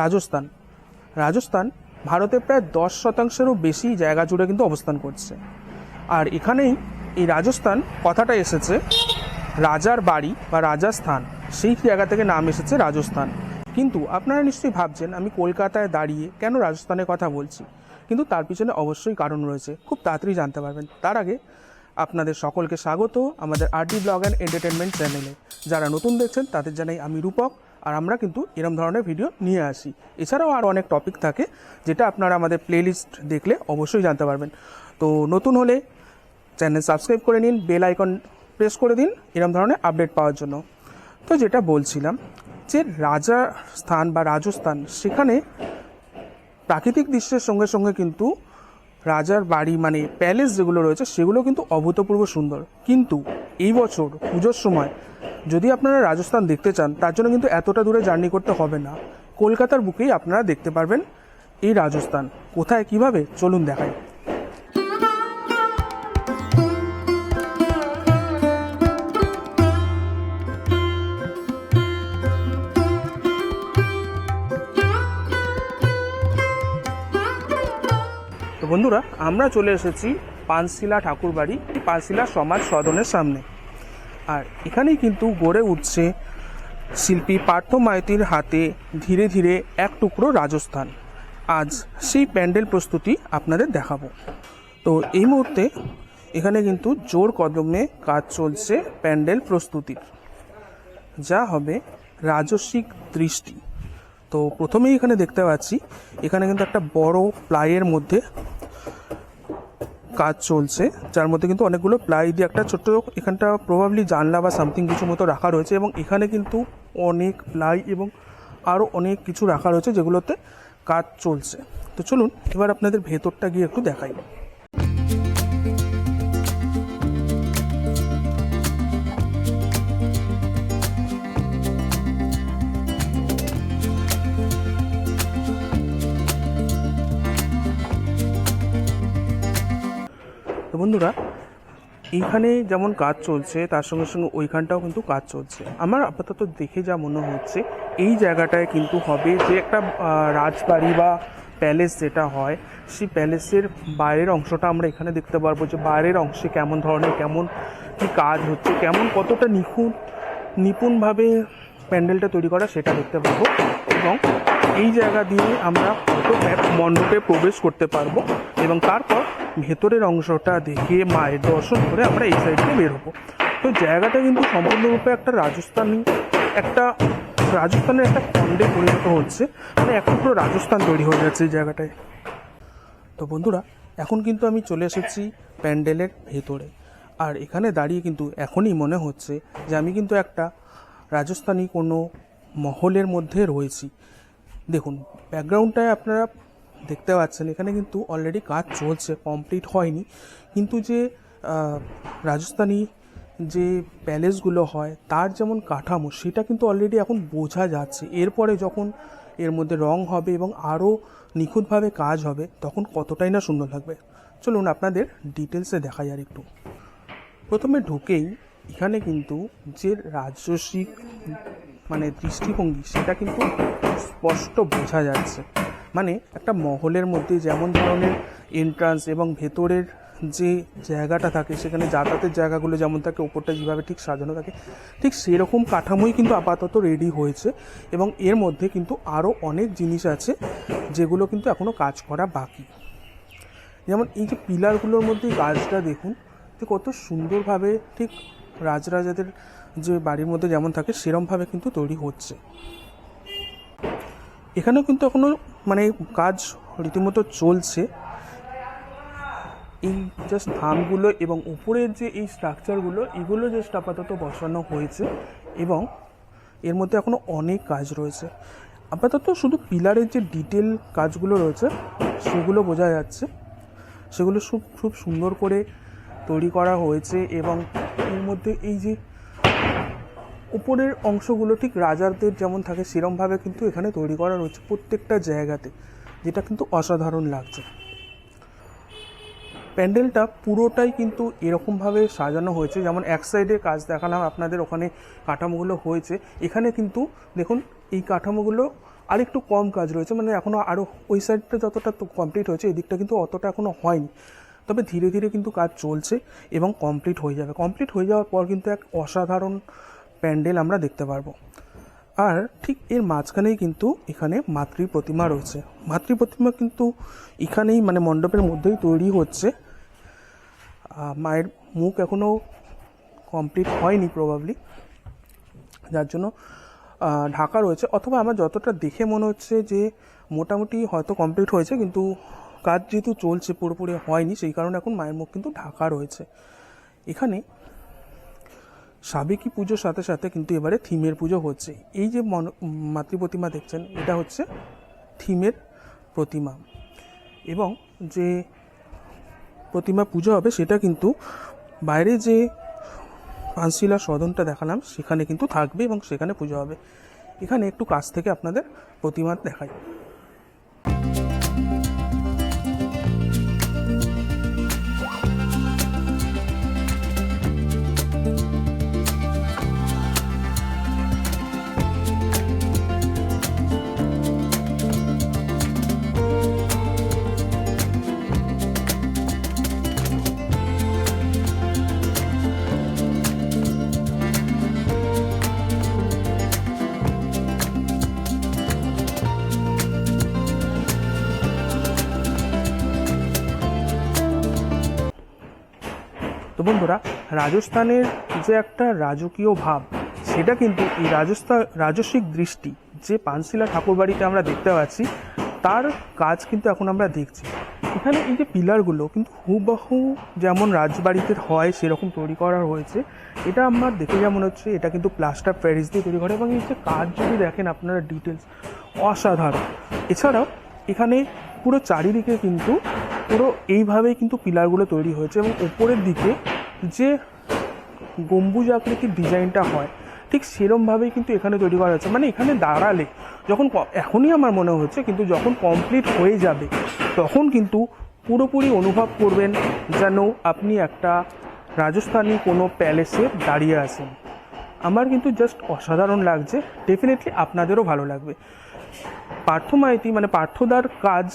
রাজস্থান। রাজস্থান ভারতের প্রায় দশ শতাংশেরও বেশি জায়গা জুড়ে কিন্তু অবস্থান করছে। আর এখানেই এই রাজস্থান কথাটা এসেছে, রাজার বাড়ি বা রাজস্থান সেই জায়গা থেকে নাম এসেছে রাজস্থান। কিন্তু আপনারা নিশ্চয়ই ভাবছেন, আমি কলকাতায় দাঁড়িয়ে কেন রাজস্থানের কথা বলছি? কিন্তু তার পিছনে অবশ্যই কারণ রয়েছে, খুব তাড়াতাড়ি জানতে পারবেন। তার আগে আপনাদের সকলকে স্বাগত আমাদের আরটি ব্লগ অ্যান্ড এন্টারটেনমেন্ট চ্যানেলে। যারা নতুন দেখছেন, তাদের জানাই আমি রূপক। আর আমরা কিন্তু এরম ধরনের ভিডিও নিয়ে আসি। এছাড়াও আরও অনেক টপিক থাকে, যেটা আপনারা আমাদের প্লেলিস্ট দেখলে অবশ্যই জানতে পারবেন। তো নতুন হলে চ্যানেল সাবস্ক্রাইব করে নিন বেল আইকন প্রেস করে দিন এরম ধরনের আপডেট পাওয়ার জন্য। তো যেটা বলছিলাম যে রাজা স্থান বা রাজস্থান, সেখানে প্রাকৃতিক দৃশ্যের সঙ্গে সঙ্গে কিন্তু রাজার বাড়ি মানে প্যালেস যেগুলো রয়েছে, সেগুলো কিন্তু অভূতপূর্ব সুন্দর। কিন্তু এই বছর পুজোর সময় যদি আপনারা রাজস্থান দেখতে চান, তার জন্য কিন্তু এতটা দূরে জার্নি করতে হবে না। কলকাতার বুকেই আপনারা দেখতে পারবেন এই রাজস্থান। কোথায়, কীভাবে, চলুন দেখাই। বন্ধুরা, আমরা চলে এসেছি পানশিলা ঠাকুরবাড়ি, পানশিলা সমাজ সদনের সামনে। আর এখানেই কিন্তু গড়ে উঠছে শিল্পী পার্থ মাইতির হাতে ধীরে ধীরে এক টুকরো রাজস্থান। আজ সেই প্যান্ডেল প্রস্তুতি আপনাদের দেখাবো। তো এই মুহূর্তে এখানে কিন্তু জোর কদমে কাজ চলছে প্যান্ডেল প্রস্তুতির। যা হবে রাজস্বিক দৃষ্টি। তো প্রথমেই এখানে দেখতে পাচ্ছি, এখানে কিন্তু একটা বড় প্লাইয়ের মধ্যে কাজ চলছে, যার মধ্যে কিন্তু অনেকগুলো প্লাই দিয়ে একটা ছোট্ট এখানটা প্রবাবলি জানলা বা সামথিং কিছু মতো রাখা রয়েছে এবং এখানে কিন্তু অনেক প্লাই এবং আরও অনেক কিছু রাখা রয়েছে যেগুলোতে কাজ চলছে। তো চলুন, এবার আপনাদের ভেতরটা গিয়ে একটু দেখাই। বন্ধুরা এইখানে যেমন কাজ চলছে, তার সঙ্গে সঙ্গে ওইখানটাও কিন্তু কাজ চলছে। আমার আপাতত দেখে যা মনে হচ্ছে, এই জায়গাটায় কিন্তু হবে যে একটা রাজবাড়ি বা প্যালেস যেটা হয়, সেই প্যালেসের বাইরের অংশটা আমরা এখানে দেখতে পারব যে বাইরের অংশে কেমন ধরনের, কেমন কি কাজ হচ্ছে, কেমন কতটা নিখুঁত, নিপুণভাবে প্যান্ডেলটা তৈরি করা সেটা দেখতে পারব এবং এই জায়গা দিয়ে আমরা হয়তো মণ্ডপে প্রবেশ করতে পারব এবং তারপর ভেতরের অংশটা দেখে মায়ের দর্শন করে আমরা এই সাইডে বের হব তো জায়গাটা কিন্তু সম্পূর্ণরূপে একটা রাজস্থানী, একটা রাজস্থানের একটা খণ্ডে পরিণত হচ্ছে। মানে এখন পুরো রাজস্থান তৈরি হয়ে যাচ্ছে এই জায়গাটায়। তো বন্ধুরা, এখন কিন্তু আমি চলে এসেছি প্যান্ডেলের ভেতরে। আর এখানে দাঁড়িয়ে কিন্তু এখনই মনে হচ্ছে যে আমি কিন্তু একটা রাজস্থানী কোনো মহলের মধ্যে রয়েছি। দেখুন ব্যাকগ্রাউন্ডটায় আপনারা দেখতে পাচ্ছেন, এখানে কিন্তু অলরেডি কাজ চলছে কমপ্লিট হয়নি। কিন্তু যে রাজস্থানী যে প্যালেসগুলো হয়, তার যেমন কাঠামো, সেটা কিন্তু অলরেডি এখন বোঝা যাচ্ছে। এরপরে যখন এর মধ্যে রং হবে এবং আরও নিখুঁতভাবে কাজ হবে, তখন কতটাই না সুন্দর লাগবে? চলুন আপনাদের ডিটেলসে দেখাই আর একটু। প্রথমে ঢুকেই এখানে কিন্তু যে রাজস্বিক মানে দৃষ্টিভঙ্গি, সেটা কিন্তু স্পষ্ট বোঝা যাচ্ছে। মানে একটা মহলের মধ্যে যেমন ধরনের এন্ট্রান্স এবং ভেতরের যে জায়গাটা থাকে, সেখানে যাতায়াতের জায়গাগুলো যেমন থাকে, ওপরটা যেভাবে ঠিক সাজানো থাকে, ঠিক সেরকম কাঠামোই কিন্তু আপাতত রেডি হয়েছে এবং এর মধ্যে কিন্তু আরও অনেক জিনিস আছে যেগুলো কিন্তু এখনও কাজ করা বাকি। যেমন এই যে পিলারগুলোর মধ্যে গাছটা দেখুন, যে কত সুন্দরভাবে ঠিক রাজরাজাদের যে বাড়ির মধ্যে যেমন থাকে, সেরমভাবে কিন্তু তৈরি হচ্ছে। এখানেও কিন্তু এখনও মানে কাজ রীতিমতো চলছে। এই জাস্ট ধামগুলো এবং উপরের যে এই স্ট্রাকচারগুলো এগুলো জাস্ট আপাতত বসানো হয়েছে এবং এর মধ্যে এখনও অনেক কাজ রয়েছে। আপাতত শুধু পিলারের যে ডিটেল কাজগুলো রয়েছে, সেগুলো বোঝা যাচ্ছে। সেগুলো খুব খুব সুন্দর করে তৈরি করা হয়েছে এবং এর মধ্যে এই যে উপরের অংশগুলো ঠিক রাজাদের যেমন থাকে, সেরমভাবে কিন্তু এখানে তৈরি করা রয়েছে প্রত্যেকটা জায়গাতে, যেটা কিন্তু অসাধারণ লাগছে। প্যান্ডেলটা পুরোটাই কিন্তু এরকমভাবে সাজানো হয়েছে, যেমন এক সাইডে কাজ দেখালাম আপনাদের, ওখানে কাঠামোগুলো হয়েছে। এখানে কিন্তু দেখুন, এই কাঠামোগুলো আর একটু কম কাজ রয়েছে মানে এখনও আরও ওই সাইডটা যতটা কমপ্লিট হয়েছে, এদিকটা কিন্তু অতটা এখনও হয়নি। তবে ধীরে ধীরে কিন্তু কাজ চলছে এবং কমপ্লিট হয়ে যাবে। কমপ্লিট হয়ে যাওয়ার পর কিন্তু এক অসাধারণ প্যান্ডেল আমরা দেখতে পারব। আর ঠিক এর মাঝখানেই কিন্তু এখানে মাতৃ প্রতিমা রয়েছে। মাতৃ প্রতিমা কিন্তু এখানেই মানে মণ্ডপের মধ্যেই তৈরি হচ্ছে। মায়ের মুখ এখনও কমপ্লিট হয়নি প্রবাবলি যার জন্য ঢাকা রয়েছে। অথবা আমার যতটা দেখে মনে হচ্ছে যে মোটামুটি হয়তো কমপ্লিট হয়েছে, কিন্তু কাজ যেহেতু চলছে, পুরোপুরি হয়নি, সেই কারণে এখন মায়ের মুখ কিন্তু ঢাকা রয়েছে। এখানে সাবেকি পুজোর সাথে সাথে কিন্তু এবারে থিমের পুজো হচ্ছে। এই যে মাতৃ প্রতিমা দেখছেন, এটা হচ্ছে থিমের প্রতিমা। এবং যে প্রতিমা পুজো হবে সেটা কিন্তু বাইরে যে পাঁচশিলা সদনটা দেখালাম, সেখানে কিন্তু থাকবে এবং সেখানে পুজো হবে। এখানে একটু কাছ থেকে আপনাদের প্রতিমা দেখাই। বন্ধুরা, রাজস্থানের যে একটা রাজকীয় ভাব, সেটা কিন্তু এই রাজস্থান রাজস্বিক দৃষ্টি, যে পানশিলা ঠাকুরবাড়িতে আমরা দেখতে পাচ্ছি, তার কাজ কিন্তু এখন আমরা দেখছি। এখানে এই যে পিলারগুলো কিন্তু হুবহু যেমন রাজবাড়িতে হয়, সেরকম তৈরি করা হয়েছে। এটা আমার দেখে যেমন হচ্ছে, এটা কিন্তু প্লাস্টার প্যারিস দিয়ে তৈরি করা এবং এই যে কাজ যদি দেখেন আপনারা ডিটেলস অসাধারণ। এছাড়াও এখানে পুরো চারিদিকে কিন্তু পুরো এইভাবেই কিন্তু পিলারগুলো তৈরি হয়েছে এবং উপরের দিকে যে গম্বুজ আকৃতির ডিজাইনটা হয়, ঠিক সেরমভাবেই কিন্তু এখানে তৈরি করা হয়েছে। মানে এখানে দাঁড়ালে, যখন এখনই আমার মনে হচ্ছে কিন্তু যখন কমপ্লিট হয়ে যাবে, তখন কিন্তু পুরোপুরি অনুভব করবেন যেন আপনি একটা রাজস্থানী কোনো প্যালেসে দাঁড়িয়ে আছেন। আমার কিন্তু জাস্ট অসাধারণ লাগছে। ডেফিনেটলি আপনাদেরও ভালো লাগবে। পার্থ মাইতি মানে পার্থদার কাজ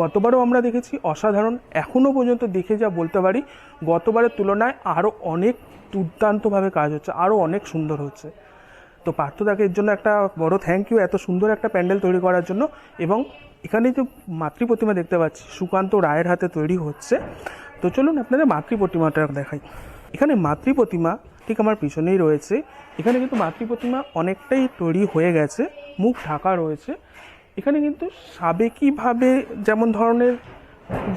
গতবারও আমরা দেখেছি অসাধারণ এখনও পর্যন্ত দেখে যা বলতে পারি, গতবারের তুলনায় আরও অনেক দুর্দান্তভাবে কাজ হচ্ছে আরও অনেক সুন্দর হচ্ছে। তো পার্থদাকে এর জন্য একটা বড় থ্যাংক ইউ এত সুন্দর একটা প্যান্ডেল তৈরি করার জন্য এবং এখানে যে মাতৃ প্রতিমা দেখতে পাচ্ছি, সুকান্ত রায়ের হাতে তৈরি হচ্ছে। তো চলুন আপনাদের মাতৃ প্রতিমাটা দেখাই। এখানে মাতৃ প্রতিমা ঠিক আমার পিছনেই রয়েছে, এখানে কিন্তু মাতৃ প্রতিমা অনেকটাই তৈরি হয়ে গেছে, মুখ ঢাকা রয়েছে। এখানে কিন্তু সাবেকিভাবে যেমন ধরনের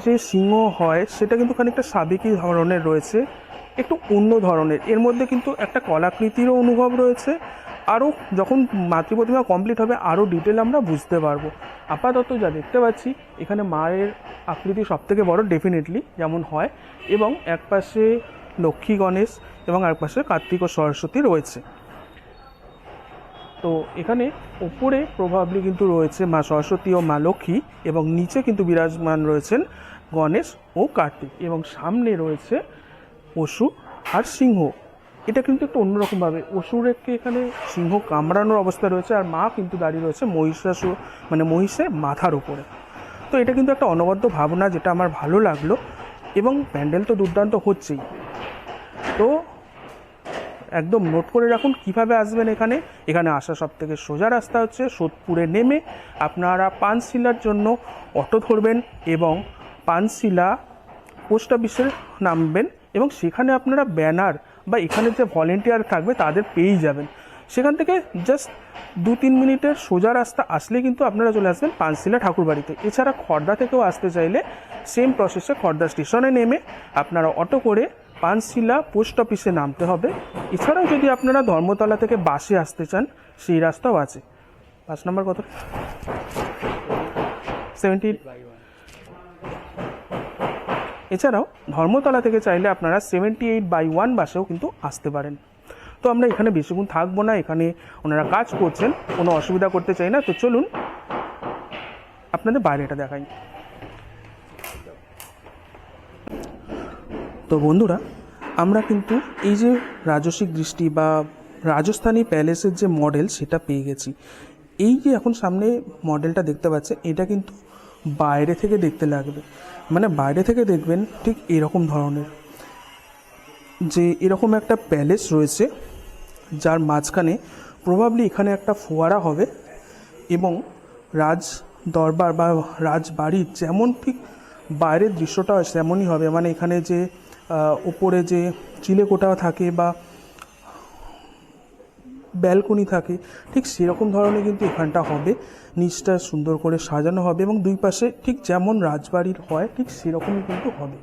যে সিংহ হয়, সেটা কিন্তু খানিকটা সাবেকি ধরনের রয়েছে। একটু অন্য ধরনের। এর মধ্যে কিন্তু একটা কলাকৃতিরও অনুভব রয়েছে। আরও যখন মাতৃ প্রতিমা কমপ্লিট হবে, আরও ডিটেল আমরা বুঝতে পারব। আপাতত যা দেখতে পাচ্ছি, এখানে মায়ের আকৃতি সবথেকে বড় ডেফিনেটলি যেমন হয় এবং এক পাশে লক্ষ্মী গণেশ এবং এক পাশে কার্তিক ও সরস্বতী রয়েছে। তো এখানে ওপরে প্রভাবলি কিন্তু রয়েছে মা সরস্বতী ও মা লক্ষ্মী এবং নিচে কিন্তু বিরাজমান রয়েছেন গণেশ ও কার্তিক এবং সামনে রয়েছে পশু আর সিংহ। এটা কিন্তু একটু অন্যরকমভাবে। অসুরকে এখানে সিংহ কামড়ানোর অবস্থা রয়েছে আর মা কিন্তু দাঁড়িয়ে রয়েছে মহিষাসুর মানে মহিষের মাথার উপরে। তো এটা কিন্তু একটা অনবদ্য ভাবনা যেটা আমার ভালো লাগল এবং প্যান্ডেল তো দুর্দান্ত হচ্ছেই। তো একদম নোট করে রাখুন কীভাবে আসবেন এখানে। এখানে আসা সব থেকে সোজা রাস্তা হচ্ছে সোদপুরে নেমে আপনারা পানশিলার জন্য অটো ধরবেন এবং পানশিলা পোস্ট অফিসে নামবেন এবং সেখানে আপনারা ব্যানার বা এখানে যে ভলেন্টিয়ার থাকবে তাদের পেয়েই যাবেন। সেখান থেকে জাস্ট দু তিন মিনিটের সোজা রাস্তা আসলে কিন্তু আপনারা চলে আসবেন পানশিলা ঠাকুরবাড়িতে। এছাড়া খর্দা থেকেও আসতে চাইলে সেম প্রসেসে খর্দা স্টেশনে নেমে আপনারা অটো করে পানশিলা পোস্ট অফিসে নামতে হবে। এছাড়াও যদি আপনারা ধর্মতলা থেকে বাসে আসতে চান, সেই রাস্তাও আছে। পাঁচ নম্বর কত? সেভেন্টি এছাড়াও ধর্মতলা থেকে চাইলে আপনারা সেভেন্টি এইট বাই ওয়ান বাসেও কিন্তু আসতে পারেন। তো আমরা এখানে বেশিক্ষণ থাকব না, এখানে ওনারা কাজ করছেন, কোনো অসুবিধা করতে চাই না। তো চলুন, আপনাদের বাইরেটা দেখাই। তো বন্ধুরা, আমরা কিন্তু এই যে রাজসিক দৃষ্টি বা রাজস্থানী প্যালেসের যে মডেল সেটা পেয়ে গেছি। এই যে এখন সামনে মডেলটা দেখতে পাচ্ছে, এটা কিন্তু বাইরে থেকে দেখতে লাগবে। মানে বাইরে থেকে দেখবেন ঠিক এরকম ধরনের। যে এরকম একটা প্যালেস রয়েছে, যার মাঝখানে প্রভাবলি এখানে একটা ফোয়ারা হবে এবং রাজ দরবার বা রাজবাড়ির যেমন ঠিক বাইরের দৃশ্যটা তেমনই হবে। মানে এখানে যে ওপরে যে চিলেকোটা থাকে বা ব্যালকনি থাকে, ঠিক সেরকম ধরনের কিন্তু এখানটা হবে। নিচটা সুন্দর করে সাজানো হবে এবং দুই পাশে ঠিক যেমন রাজবাড়ির হয়, ঠিক সেরকমই কিন্তু হবে।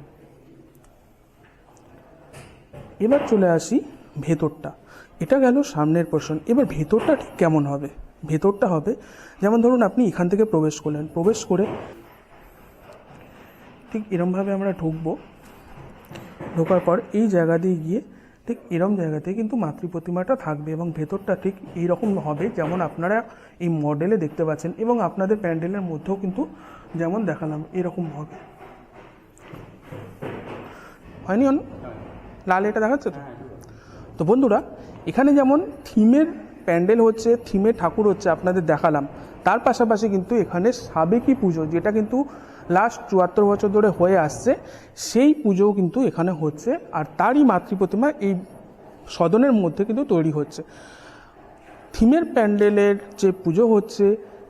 এবার চলে আসি ভেতরটা। এটা গেল সামনের পোর্শন এবার ভেতরটা ঠিক কেমন হবে? ভেতরটা হবে, যেমন ধরুন আপনি এখান থেকে প্রবেশ করলেন। প্রবেশ করে ঠিক এরমভাবে আমরা ঢুকবো। ঢোকার পর এই জায়গা দিয়ে গিয়ে ঠিক এরম জায়গাতে কিন্তু মাতৃ প্রতিমাটা থাকবে এবং ভেতরটা ঠিক এইরকম হবে যেমন আপনারা এই মডেলে দেখতে পাচ্ছেন এবং আপনাদের প্যান্ডেলের মধ্যেও কিন্তু যেমন দেখালাম, এরকম হবে। হয়নি অন লাল এটা দেখাচ্ছে তো? তো বন্ধুরা, এখানে যেমন থিমের প্যান্ডেল হচ্ছে, থিমের ঠাকুর হচ্ছে, আপনাদের দেখালাম। তার পাশাপাশি কিন্তু এখানে সাবেকি পুজো, যেটা কিন্তু লাস্ট চুয়াত্তর বছর ধরে হয়ে আসছে, সেই পুজোও কিন্তু এখানে হচ্ছে, আর তারই মাতৃ প্রতিমা এই সদনের মধ্যে কিন্তু তৈরি হচ্ছে। থিমের প্যান্ডেলের যে পুজো হচ্ছে,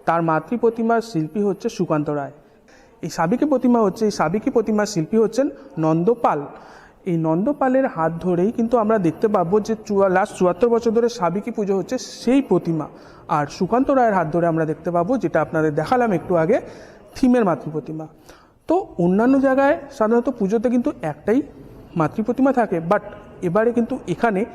তার মাতৃ প্রতিমার শিল্পী হচ্ছে সুকান্ত রায়। এই সাবিকি প্রতিমা হচ্ছে, এই সাবিকি প্রতিমার শিল্পী হচ্ছেন নন্দপাল এই নন্দপালের হাত ধরেই কিন্তু আমরা দেখতে পাবো যে চুয়া লাস্ট চুয়াত্তর বছর ধরে সাবিকি পুজো হচ্ছে সেই প্রতিমা। আর সুকান্ত রায়ের হাত ধরে আমরা দেখতে পাবো, যেটা আপনাদের দেখালাম একটু আগে থিমের মাতৃ প্রতিমা তো অন্যান্য জায়গায় সাধারণত পুজোতে কিন্তু একটাই মাতৃ প্রতিমা থাকে বাট এবারে কিন্তু এখানে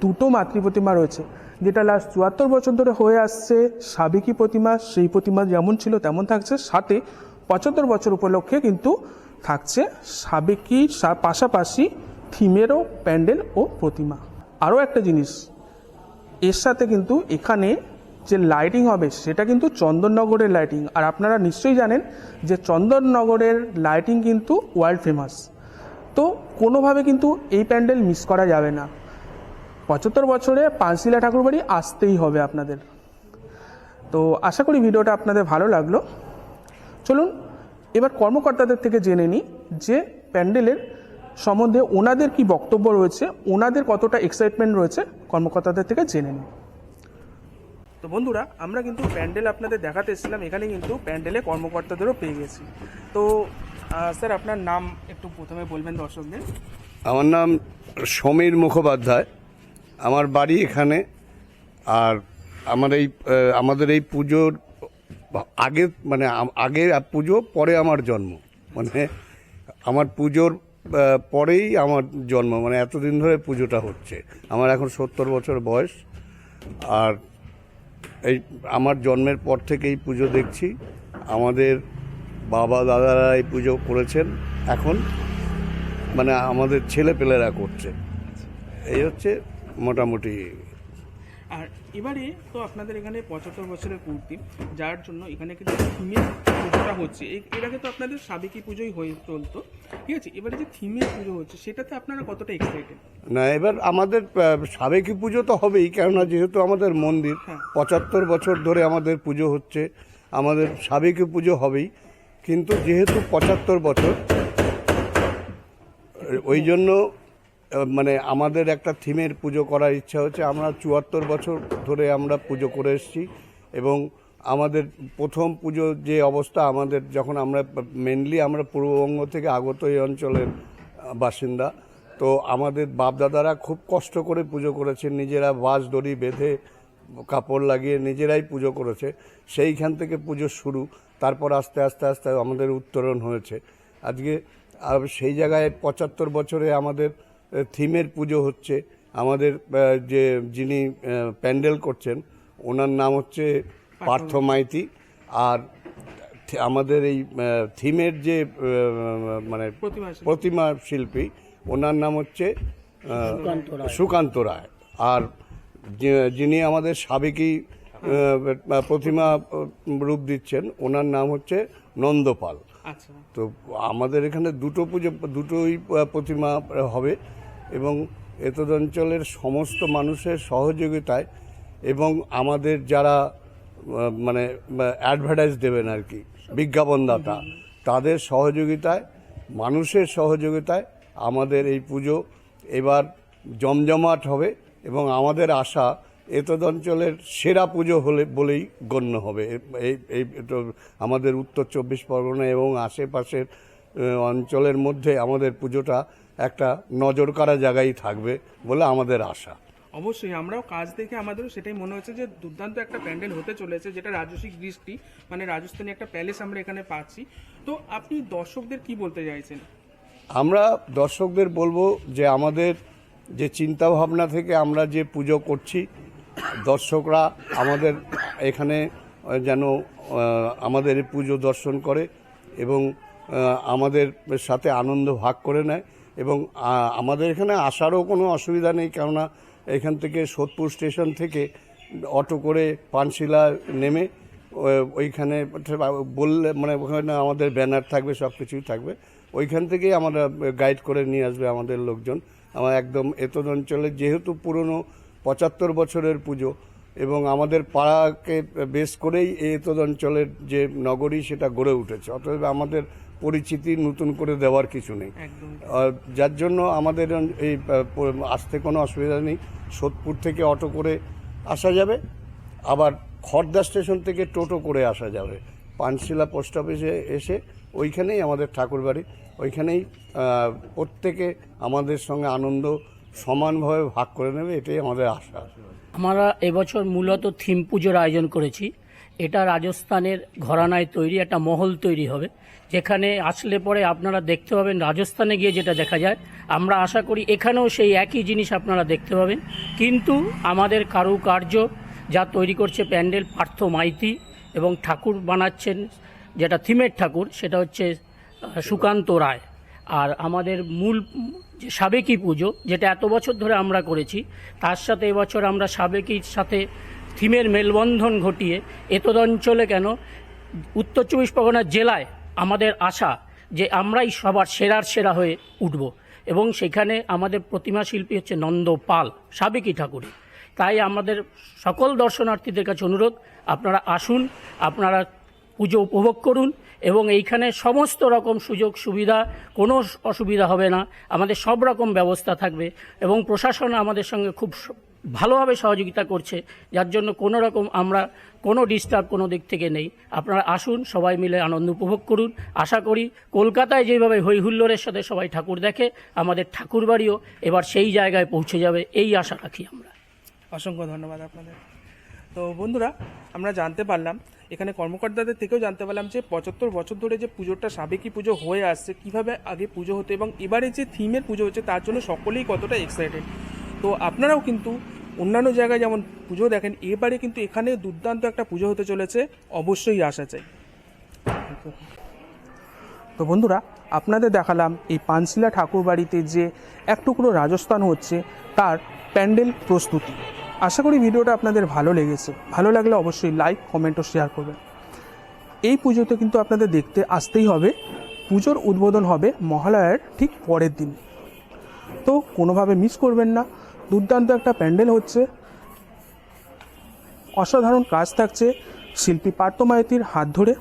দুটো মাতৃ প্রতিমা রয়েছে। যেটা লাস্ট চুয়াত্তর বছর ধরে হয়ে আসছে, সাবেকি প্রতিমা, সেই প্রতিমা যেমন ছিল তেমন থাকছে। সাথে পঁচাত্তর বছর উপলক্ষে কিন্তু থাকছে সাবেকি, সা- পাশাপাশি থিমেরও প্যান্ডেল ও প্রতিমা। আরও একটা জিনিস, এর সাথে কিন্তু এখানে যে লাইটিং হবে, সেটা কিন্তু চন্দননগরের লাইটিং আর আপনারা নিশ্চয়ই জানেন যে চন্দননগরের লাইটিং কিন্তু ওয়ার্ল্ড ফেমাস তো কোনোভাবে কিন্তু এই প্যান্ডেল মিস করা যাবে না। পঁচাত্তর বছরে পাঁচশিলা ঠাকুর বাড়ি আসতেই হবে আপনাদের। তো আশা করি ভিডিওটা আপনাদের ভালো লাগল। চলুন, এবার কর্মকর্তাদের থেকে জেনে নিই যে প্যান্ডেলের সম্বন্ধে ওনাদের কি বক্তব্য রয়েছে, ওনাদের কতটা এক্সাইটমেন্ট রয়েছে। কর্মকর্তাদের থেকে জেনে নিই। তো বন্ধুরা, আমরা কিন্তু প্যান্ডেল আপনাদের দেখাতে এসেছিলাম। এখানে কিন্তু প্যান্ডেলে কর্মকর্তাদেরও পেয়ে গেছি। তো স্যার, আপনার নাম একটু প্রথমে বলবেন দর্শকদের। আমার নাম সমীর মুখোপাধ্যায়। আমার বাড়ি এখানে। আর আমার এই আমাদের এই পুজোর আগে মানে আগে পুজো, পরে আমার জন্ম। মানে আমার পুজোর পরেই আমার জন্ম। মানে এতদিন ধরে পুজোটা হচ্ছে। আমার এখন সত্তর বছর বয়স। আর এই আমার জন্মের পর থেকে এই পুজো দেখছি। আমাদের বাবা, দাদারা এই পুজো করেছেন এখন। মানে আমাদের ছেলেপেলেরা করছে। এই হচ্ছে মোটামুটি। আর এবারে তো আপনাদের এখানে পঁচাত্তর বছরের কুর্তি যার জন্য এখানে কিন্তু থিমের পুজোটা হচ্ছে। এর আগে তো আপনাদের সাবেকি পুজোই হয়ে চলতো। ঠিক আছে? এবারে যে থিমের পুজো হচ্ছে সেটাতে আপনারা কতটা এক্সাইটেড না এবার আমাদের সাবেকি পুজো তো হবেই কেননা যেহেতু আমাদের মন্দির হ্যাঁ। পঁচাত্তর বছর ধরে আমাদের পুজো হচ্ছে আমাদের সাবেকি পুজো হবেই। কিন্তু যেহেতু পঁচাত্তর বছর ওই জন্য মানে আমাদের একটা থিমের পুজো করার ইচ্ছা হচ্ছে। আমরা চুয়াত্তর বছর ধরে আমরা পুজো করে এসেছি এবং আমাদের প্রথম পুজো যে অবস্থা, আমাদের যখন আমরা মেনলি আমরা পূর্ববঙ্গ থেকে আগত এই অঞ্চলের বাসিন্দা, তো আমাদের বাপদাদারা খুব কষ্ট করে পুজো করেছেন নিজেরা বাঁশ দড়ি বেঁধে কাপড় লাগিয়ে নিজেরাই পুজো করেছে। সেইখান থেকে পুজো শুরু, তারপর আস্তে আস্তে আস্তে আমাদের উত্তরণ হয়েছে। আজকে সেই জায়গায় পঁচাত্তর বছরে আমাদের থিমের পুজো হচ্ছে। আমাদের যে যিনি প্যান্ডেল করছেন, ওনার নাম হচ্ছে পার্থ মাইতি আর আমাদের এই থিমের যে মানে প্রতিমা শিল্পী। ওনার নাম হচ্ছে সুকান্ত রায়। আর যে- যিনি আমাদের সাবেকি প্রতিমা রূপ দিচ্ছেন ওনার নাম হচ্ছে নন্দপাল। আচ্ছা। তো আমাদের এখানে দুটো পুজো দুটোই প্রতিমা হবে এবং এতদ অঞ্চলের সমস্ত মানুষের সহযোগিতায় এবং আমাদের যারা মানে অ্যাডভার্টাইজ দেবেন আর কি, বিজ্ঞাপনদাতা। তাদের সহযোগিতায়, মানুষের সহযোগিতায় আমাদের এই পুজো এবার জমজমাট হবে এবং আমাদের আশা এতদ অঞ্চলের সেরা পুজো হলে, বলেই গণ্য হবে। এই এই আমাদের উত্তর চব্বিশ পরগনা এবং আশেপাশের অঞ্চলের মধ্যে আমাদের পুজোটা একটা নজর কাড়া জায়গায় থাকবে বলে আমাদের আশা। অবশ্যই, আমরাও কাজ দেখে আমাদেরও সেটাই মনে হচ্ছে যে দুর্দান্ত একটা প্যান্ডেল হতে চলেছে, যেটা রাজস্বিক দৃষ্টি মানে রাজস্থানী একটা প্যালেস আমরা এখানে পাচ্ছি। তো আপনি দর্শকদের কি বলতে চাইছেন? আমরা দর্শকদের বলব যে আমাদের যে চিন্তা ভাবনা থেকে আমরা যে পুজো করছি, দর্শকরা আমাদের এখানে যেন আমাদের পুজো দর্শন করে এবং আমাদের সাথে আনন্দ ভাগ করে নেয় এবং আমাদের এখানে আসারও কোনো অসুবিধা নেই, কেননা এখান থেকে সোদপুর স্টেশন থেকে অটো করে পানশিলা নেমে ওইখানে বললে মানে ওখানে আমাদের ব্যানার থাকবে, সব কিছুই থাকবে। ওইখান থেকেই আমরা গাইড করে নিয়ে আসবে আমাদের লোকজন। আমার একদম এতদ অঞ্চলে যেহেতু পুরনো পঁচাত্তর বছরের পুজো এবং আমাদের পাড়াকে বেশ করেই এতদ অঞ্চলের যে নগরী, সেটা গড়ে উঠেছে। অতএব আমাদের পরিচিতি নতুন করে দেওয়ার কিছু নেই। যার জন্য আমাদের এই আসতে কোনো অসুবিধা নেই। সোদপুর থেকে অটো করে আসা যাবে। আবার খড়দা স্টেশন থেকে টোটো করে আসা যাবে। পানশিলা পোস্ট অফিসে এসে ওইখানেই আমাদের ঠাকুরবাড়ি। ওইখানেই প্রত্যেকে আমাদের সঙ্গে আনন্দ সমানভাবে ভাগ করে নেবে। এটাই আমাদের আশা। আমরা এবছর মূলত থিম পুজোর আয়োজন করেছি। এটা রাজস্থানের ঘরানায় তৈরি, একটা মহল তৈরি হবে। যেখানে আসলে পরে আপনারা দেখতে পাবেন, রাজস্থানে গিয়ে যেটা দেখা যায়, আমরা আশা করি এখানেও সেই একই জিনিস আপনারা দেখতে পাবেন। কিন্তু আমাদের কারুকার্য, যা তৈরি করছে প্যান্ডেল পার্থ মাইতি এবং ঠাকুর বানাচ্ছেন, যেটা থিমের ঠাকুর, সেটা হচ্ছে সুকান্ত রায়। আর আমাদের মূল যে সাবেকি পুজো, যেটা এত বছর ধরে আমরা করেছি, তার সাথে এবছর আমরা সাবেকির সাথে থিমের মেলবন্ধন ঘটিয়ে এতদ অঞ্চলে কেন? উত্তর চব্বিশ পরগনা জেলায় আমাদের আশা যে আমরাই সবার সেরার সেরা হয়ে উঠব এবং সেখানে আমাদের প্রতিমা শিল্পী হচ্ছে নন্দ পাল, সাবেকি ঠাকুরের তাই আমাদের সকল দর্শনার্থীদের কাছে অনুরোধ, আপনারা আসুন, আপনারা পুজো উপভোগ করুন এবং এইখানে সমস্ত রকম সুযোগ সুবিধা, কোনো অসুবিধা হবে না। আমাদের সব রকম ব্যবস্থা থাকবে এবং প্রশাসন আমাদের সঙ্গে খুব ভালোভাবে সহযোগিতা করছে, যার জন্য কোনো রকম আমরা কোনো ডিস্টার্ব কোনো দিক থেকে নেই। আপনারা আসুন, সবাই মিলে আনন্দ উপভোগ করুন। আশা করি কলকাতায় যেভাবে হই হুল্লোড়ের সাথে সবাই ঠাকুর দেখে, আমাদের ঠাকুরবাড়িও এবার সেই জায়গায় পৌঁছে যাবে, এই আশা রাখি আমরা। অসংখ্য ধন্যবাদ আপনাদের। তো বন্ধুরা, আমরা জানতে পারলাম, এখানে কর্মকর্তাদের থেকেও জানতে পারলাম যে পঁচাত্তর বছর ধরে যে পুজোটা সাবেকি পুজো হয়ে আসছে, কীভাবে আগে পুজো হতো এবং এবারে যে থিমের পুজো হচ্ছে, তার জন্য সকলেই কতটা এক্সাইটেড তো আপনারাও কিন্তু অন্যান্য জায়গায় যেমন পুজো দেখেন, এবারে কিন্তু এখানে দুর্দান্ত একটা পুজো হতে চলেছে, অবশ্যই আসা চাই। তো বন্ধুরা, আপনাদের দেখালাম এই পানশিলা ঠাকুর বাড়িতে যে এক টুকরো রাজস্থান হচ্ছে, তার প্যান্ডেল প্রস্তুতি। আশা করি ভিডিওটা আপনাদের ভালো লেগেছে। ভালো লাগলে অবশ্যই লাইক, কমেন্ট ও শেয়ার করবেন। এই পুজোতে কিন্তু আপনাদের দেখতে আসতেই হবে, পুজোর উদ্বোধন হবে মহালয়ার ঠিক পরের দিন। তো কোনোভাবে মিস করবেন না। দুর্দান্ত একটা প্যান্ডেল হচ্ছে। অসাধারণ কাজ থাকছে শিল্পী পার্থ মাইতির হাত ধরে।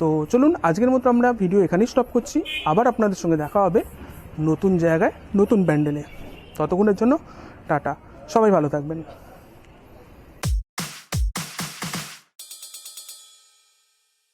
তো চলুন, আজকের মতো আমরা ভিডিও এখানেই স্টপ করছি। আবার আপনাদের সঙ্গে দেখা হবে নতুন জায়গায়, নতুন প্যান্ডেলে। ততক্ষণের জন্য টাটা। সবাই ভালো থাকবেন।